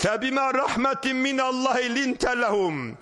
Febima rahmetin min Allahi linte lehum.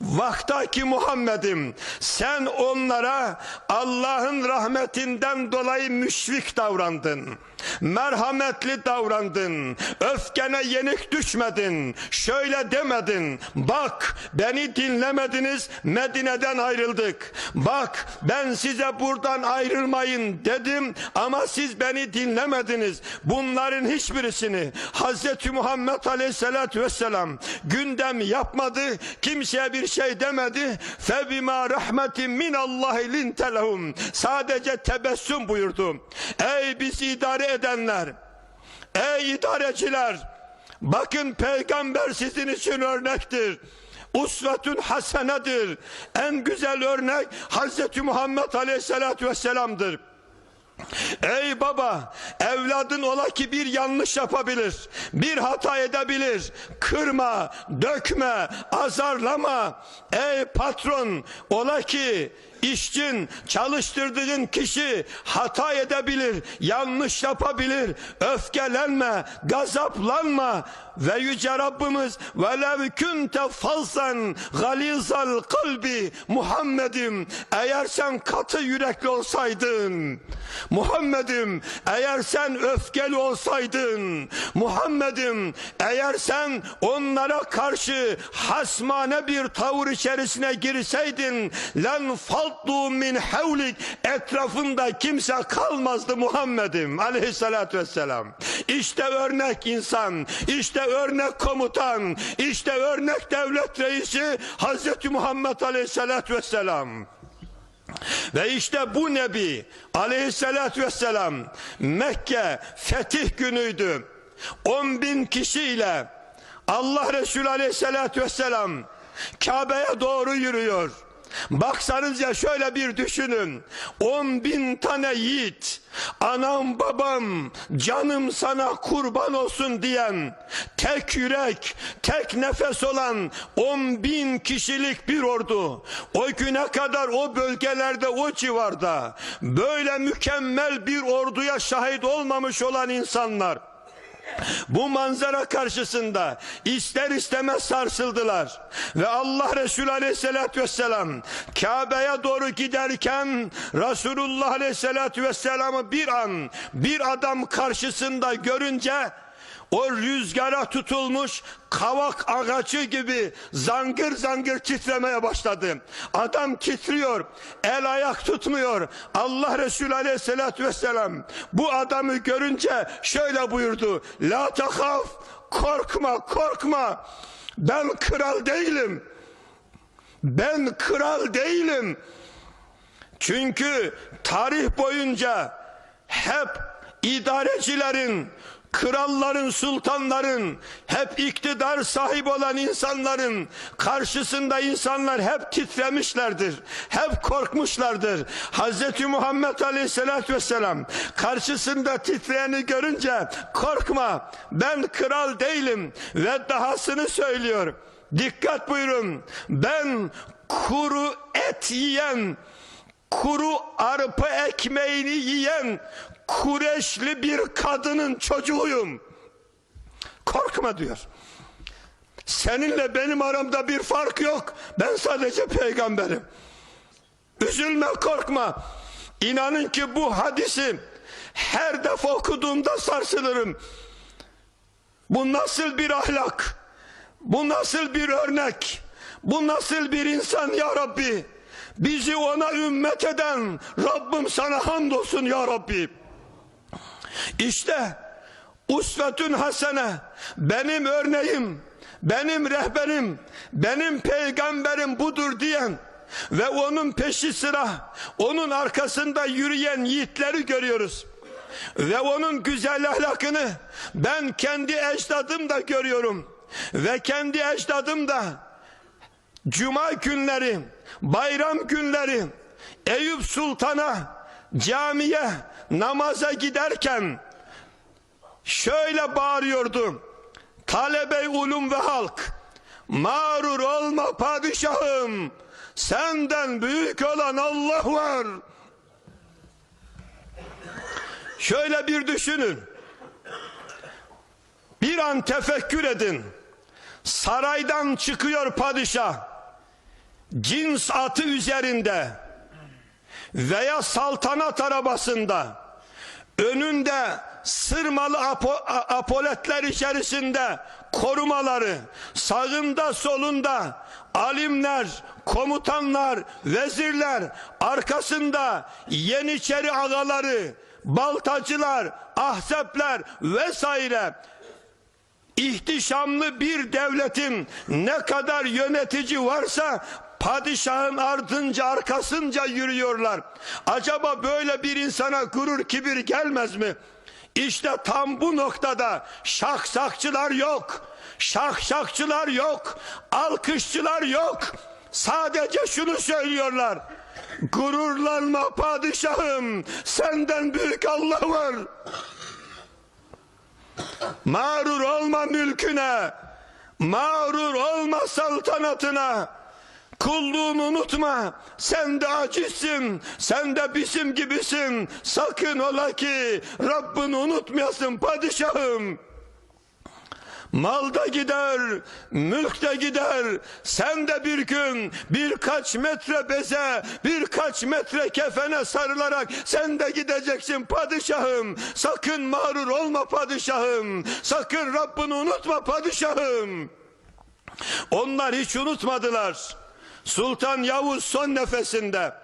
Vaktaki Muhammed'im sen onlara Allah'ın rahmetinden dolayı müşfik davrandın. Merhametli davrandın. Öfkene yenik düşmedin. Şöyle demedin. Bak beni dinlemediniz. Medine'den ayrıldık. Bak ben size buradan ayrılmayın dedim ama siz beni dinlemediniz. Bunların hiçbirisini Hazreti Muhammed Aleyhisselatü Vesselam gündem yapmadı. Kimseye bir şey demedi. Febima rahmetin min Allahi lintelehum. Sadece tebessüm buyurdu. Ey bizi idare edenler, ey idareciler, bakın peygamber sizin için örnektir. Usvetün hasenedir. En güzel örnek Hazreti Muhammed Aleyhisselatü Vesselam'dır. Ey baba, evladın ola ki bir yanlış yapabilir, bir hata edebilir. Kırma, dökme, azarlama. Ey patron, ola ki işçin, çalıştırdığın kişi hata edebilir, yanlış yapabilir. Öfkelenme, gazaplanma. Ve yüce Rabbimiz velev kunte falsan galizal kalbi Muhammed'im eğer sen katı yürekli olsaydın Muhammed'im eğer sen öfkeli olsaydın Muhammed'im eğer sen onlara karşı hasmane bir tavır içerisine girseydin lan faldu min havlik etrafında kimse kalmazdı Muhammed'im aleyhissalatü vesselam işte örnek insan işte örnek komutan işte örnek devlet reisi Hazreti Muhammed aleyhissalatü vesselam ve işte bu Nebi aleyhissalatü vesselam Mekke fetih günüydü. 10 bin kişiyle Allah Resulü aleyhissalatü vesselam Kabe'ye doğru yürüyor. Baksanız ya şöyle bir düşünün. 10 bin tane yiğit, anam babam, canım sana kurban olsun diyen, tek yürek, tek nefes olan 10 bin kişilik bir ordu. O güne kadar o bölgelerde, o civarda böyle mükemmel bir orduya şahit olmamış olan insanlar. Bu manzara karşısında ister istemez sarsıldılar. Ve Allah Resulü Aleyhisselatü Vesselam Kabe'ye doğru giderken Resulullah Aleyhisselatü Vesselam'ı bir an bir adam karşısında görünce o rüzgara tutulmuş kavak ağacı gibi zangır zangır titremeye başladı. Adam titriyor, el ayak tutmuyor. Allah Resulü aleyhissalatü vesselam bu adamı görünce şöyle buyurdu. La tahaf, korkma, korkma. Ben kral değilim. Ben kral değilim. Çünkü tarih boyunca hep idarecilerin, kralların, sultanların, hep iktidar sahibi olan insanların karşısında insanlar hep titremişlerdir. Hep korkmuşlardır. Hz. Muhammed Aleyhisselatü Vesselam karşısında titreyeni görünce korkma ben kral değilim ve dahasını söylüyor. Dikkat buyurun. Ben kuru et yiyen kuru arpa ekmeğini yiyen Kureşli bir kadının çocuğuyum. Korkma diyor. Seninle benim aramda bir fark yok. Ben sadece peygamberim. Üzülme korkma. İnanın ki bu hadisi her defa okuduğumda sarsılırım. Bu nasıl bir ahlak? Bu nasıl bir örnek? Bu nasıl bir insan ya Rabbi? Bizi ona ümmet eden Rabbim sana hamdolsun ya Rabbi. İşte usvetün hasene benim örneğim, benim rehberim, benim peygamberim budur diyen ve onun peşi sıra onun arkasında yürüyen yiğitleri görüyoruz. Ve onun güzel ahlakını ben kendi ecdadım da görüyorum. Ve kendi ecdadım da cuma günleri, bayram günleri Eyüp Sultan'a camiye namaza giderken şöyle bağırıyordu. Talebe ulum ve halk mağrur olma padişahım senden büyük olan Allah var. Şöyle bir düşünün. Bir an tefekkür edin. Saraydan çıkıyor padişah. Cins atı üzerinde veya saltanat arabasında önünde sırmalı apo, apoletler içerisinde korumaları sağında solunda alimler komutanlar vezirler arkasında yeniçeri ağaları baltacılar ahzepler vesaire ihtişamlı bir devletin ne kadar yönetici varsa padişahın ardınca arkasınca yürüyorlar. Acaba böyle bir insana gurur kibir gelmez mi? İşte tam bu noktada şaksakçılar yok. Şakşakçılar yok. Alkışçılar yok. Sadece şunu söylüyorlar. Gururlanma padişahım. Senden büyük Allah var. Mağrur olma mülküne, mağrur olma saltanatına. Kulluğunu unutma. Sen de acizsin. Sen de bizim gibisin. Sakın ola ki Rabbini unutmayasın padişahım. Malda gider, mülkte gider. Sen de bir gün birkaç metre beze, birkaç metre kefene sarılarak sen de gideceksin padişahım. Sakın mağrur olma padişahım. Sakın Rabbini unutma padişahım. Onlar hiç unutmadılar. Sultan Yavuz son nefesinde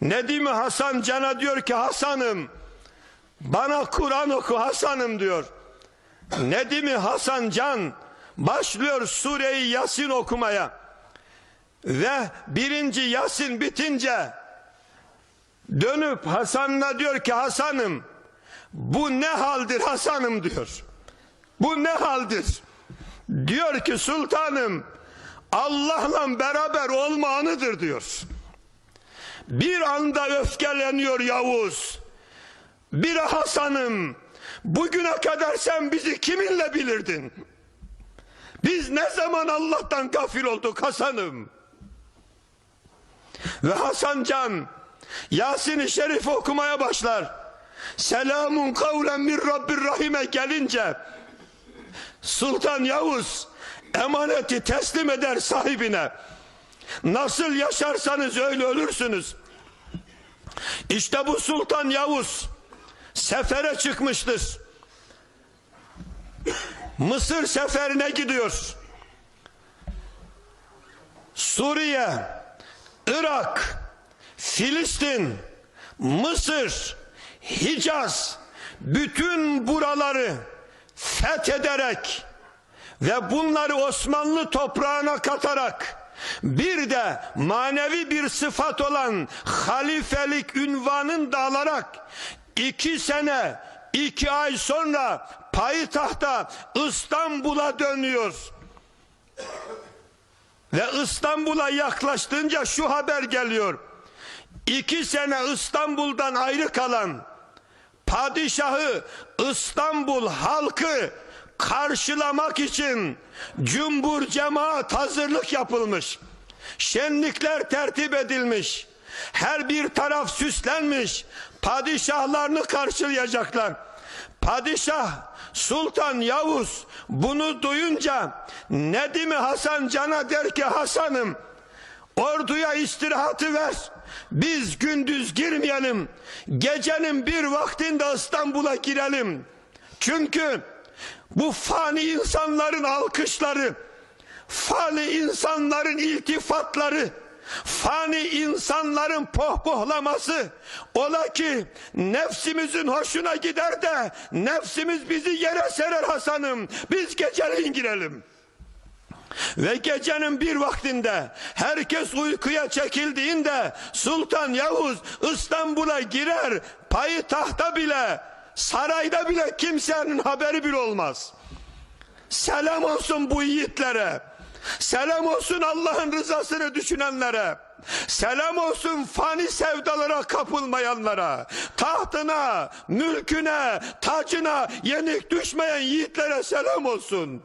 Nedimi Hasan Can'a diyor ki Hasan'ım bana Kur'an oku Hasan'ım diyor. Nedimi Hasan Can başlıyor sureyi Yasin okumaya ve birinci Yasin bitince dönüp Hasan'la diyor ki Hasan'ım bu ne haldir Hasan'ım diyor. Bu ne haldir? Diyor ki sultanım Allah'la beraber olma anıdır diyor. Bir anda öfkeleniyor Yavuz. Bir Hasan'ım bugüne kadar sen bizi kiminle bilirdin? Biz ne zaman Allah'tan gafil olduk Hasan'ım? Ve Hasan Can Yasin-i Şerif okumaya başlar. Selamun kavlen min Rabbir Rahim'e gelince Sultan Yavuz emaneti teslim eder sahibine. Nasıl yaşarsanız öyle ölürsünüz. İşte bu Sultan Yavuz sefere çıkmıştır. Mısır seferine gidiyor. Suriye, Irak, Filistin, Mısır, Hicaz bütün buraları fethederek ve bunları Osmanlı toprağına katarak bir de manevi bir sıfat olan halifelik ünvanını da alarak iki sene iki ay sonra payitahta İstanbul'a dönüyor. Ve İstanbul'a yaklaştığınca şu haber geliyor. İki sene İstanbul'dan ayrı kalan padişahı İstanbul halkı karşılamak için cümbur cemaat hazırlık yapılmış. Şenlikler tertip edilmiş. Her bir taraf süslenmiş. Padişahlarını karşılayacaklar. Padişah Sultan Yavuz bunu duyunca Nedimi Hasan Can'a der ki Hasan'ım orduya istirahatı ver. Biz gündüz girmeyelim. Gecenin bir vaktinde İstanbul'a girelim. Çünkü bu fani insanların alkışları, fani insanların iltifatları, fani insanların pohpohlaması ola ki nefsimizin hoşuna gider de nefsimiz bizi yere serer Hasan'ım. Biz geceleyin girelim. Ve gecenin bir vaktinde herkes uykuya çekildiğinde Sultan Yavuz İstanbul'a girer payitahta bile sarayda bile kimsenin haberi bile olmaz. Selam olsun bu yiğitlere. Selam olsun Allah'ın rızasını düşünenlere. Selam olsun fani sevdalara kapılmayanlara. Tahtına, mülküne, tacına yenik düşmeyen yiğitlere selam olsun.